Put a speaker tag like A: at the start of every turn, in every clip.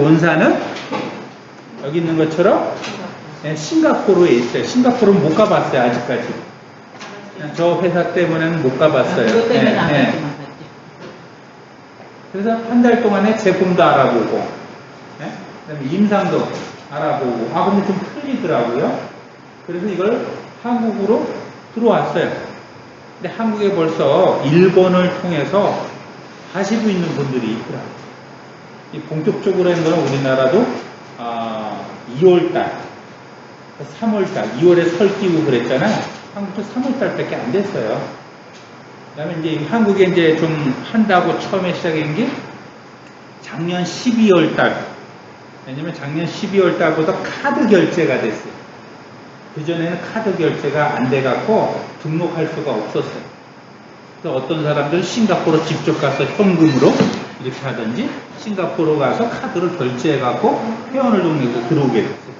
A: 본사는 여기 있는 것처럼 네, 싱가포르에 있어요. 싱가포르는 못 가봤어요, 아직까지. 저 회사 때문에는 못 가봤어요.
B: 그것 때문에
A: 네,
B: 안
A: 네. 그래서 한 달 동안에 제품도 알아보고, 네? 그다음에 임상도 알아보고, 아 근데 좀 풀리더라고요. 그래서 이걸 한국으로 들어왔어요. 근데 한국에 벌써 일본을 통해서 하시고 있는 분들이 있더라고요. 이 본격적으로 한 거는 우리나라도 아, 2월달, 3월달, 2월에 설 끼고 그랬잖아요. 한국도 3월달밖에 안 됐어요. 그다음에 이제 한국에 이제 좀 한다고 처음에 시작한 게 작년 12월 달. 왜냐면 작년 12월 달부터 카드 결제가 됐어요. 그 전에는 카드 결제가 안 돼갖고 등록할 수가 없었어요. 그래서 어떤 사람들 싱가포르 직접 가서 현금으로 이렇게 하든지 싱가포르 가서 카드를 결제해갖고 회원을 동네에서 들어오게 됐어요.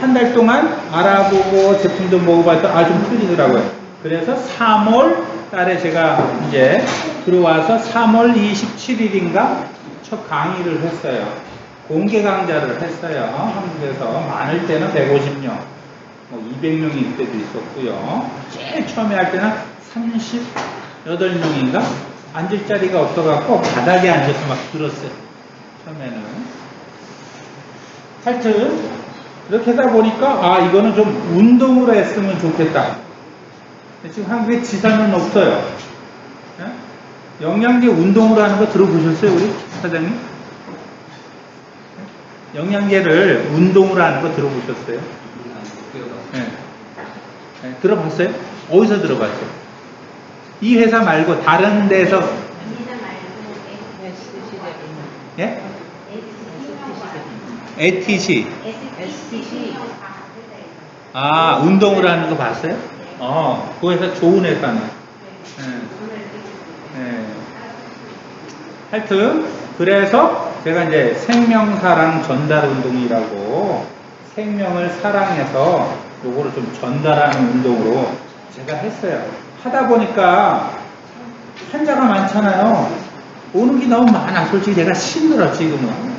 A: 한달 동안 알아보고 제품도 먹어봤더니 아좀 틀리더라고요. 그래서 3월 달에 제가 이제 들어와서 3월 27일인가 첫 강의를 했어요. 공개 강좌를 했어요. 한국에서 많을 때는 150명, 뭐 200명일 때도 있었고요. 제일 처음에 할 때는 38명인가 앉을 자리가 없어갖고 바닥에 앉아서 막 들었어요. 처음에는. 하여튼 이렇게 하다 보니까 아 이거는 좀 운동으로 했으면 좋겠다. 지금 한국에 지사는 없어요. 예? 영양제 운동으로 하는 거 들어보셨어요 우리 사장님? 영양제를 운동으로 하는 거 들어보셨어요? 예. 예, 들어봤어요? 어디서 들어봤어요? 이 회사 말고 다른 데서 예? ATC 아 운동으로 하는 거 봤어요? 어, 그 회사 좋은 회사네. 예. 예. 하여튼 그래서 제가 이제 생명사랑 전달 운동이라고 생명을 사랑해서 요거를 좀 전달하는 운동으로 제가 했어요. 하다 보니까 환자가 많잖아요. 오는 게 너무 많아. 솔직히 내가 힘들어 지금은.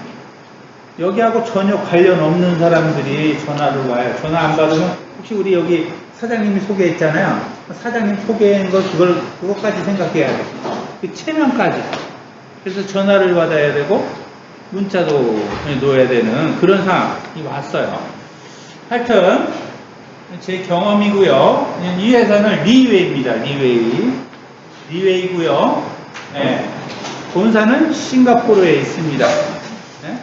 A: 여기하고 전혀 관련 없는 사람들이 전화를 와요. 전화 안 받으면 혹시 우리 여기 사장님이 소개했잖아요. 사장님 소개한 거 그걸 그것까지 생각해야 돼. 그 체면까지. 그래서 전화를 받아야 되고 문자도 놓아야 되는 그런 상황이 왔어요. 하여튼 제 경험이고요. 이 회사는 리웨이입니다. 리웨이. 리웨이고요. 예. 본사는 싱가포르에 있습니다. 예?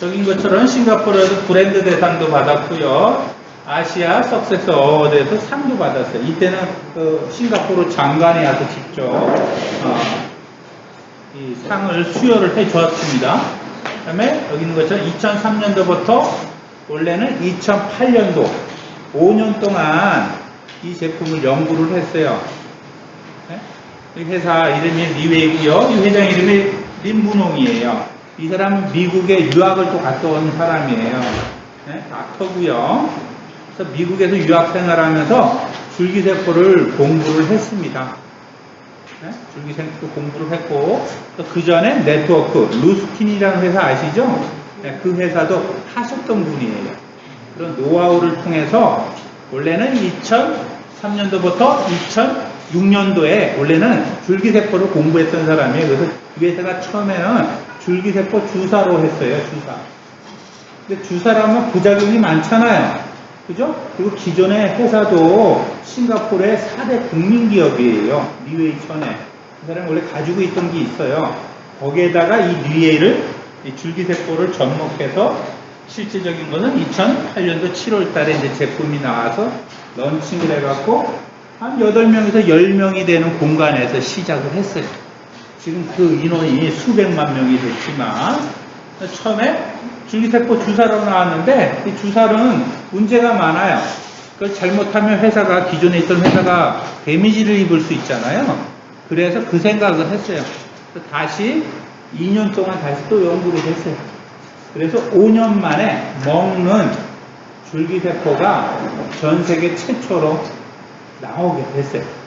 A: 적인 것처럼 싱가포르에서 브랜드 대상도 받았고요. 아시아 석세스 어워드에서 상도 받았어요. 이때는 그 싱가포르 장관이 와서 직접 어, 이 상을 수여를 해 주었습니다. 그 다음에 여기 있는 것처럼 2003년도부터 원래는 2008년도 5년 동안 이 제품을 연구를 했어요. 네? 이 회사 이름이 리웨이고요. 이 회장 이름이 림분홍이에요. 이 사람은 미국에 유학을 또 갔다 온 사람이에요. 네? 닥터고요. 그래서 미국에서 유학 생활하면서 줄기세포를 공부를 했습니다. 네? 줄기세포 공부를 했고 그 전에 네트워크 루스틴이라는 회사 아시죠? 네, 그 회사도 하셨던 분이에요. 그런 노하우를 통해서 원래는 2003년도부터 2006년도에 원래는 줄기세포를 공부했던 사람이에요. 그래서 이 회사가 처음에는 줄기세포 주사로 했어요. 주사. 근데 주사라면 부작용이 많잖아요. 그죠? 그리고 기존의 회사도 싱가포르의 4대 국민기업이에요. 리웨이 천에. 그 사람이 원래 가지고 있던 게 있어요. 거기에다가 이 리웨이를, 이 줄기세포를 접목해서 실질적인 거는 2008년도 7월 달에 이제 제품이 나와서 런칭을 해갖고 한 8명에서 10명이 되는 공간에서 시작을 했어요. 지금 그 인원이 수백만 명이 됐지만 처음에 줄기세포 주사로 나왔는데 이 주사는 문제가 많아요. 그걸 잘못하면 회사가 기존에 있던 회사가 데미지를 입을 수 있잖아요. 그래서 그 생각을 했어요. 다시 2년 동안 다시 또 연구를 했어요. 그래서 5년 만에 먹는 줄기세포가 전 세계 최초로 나오게 됐어요.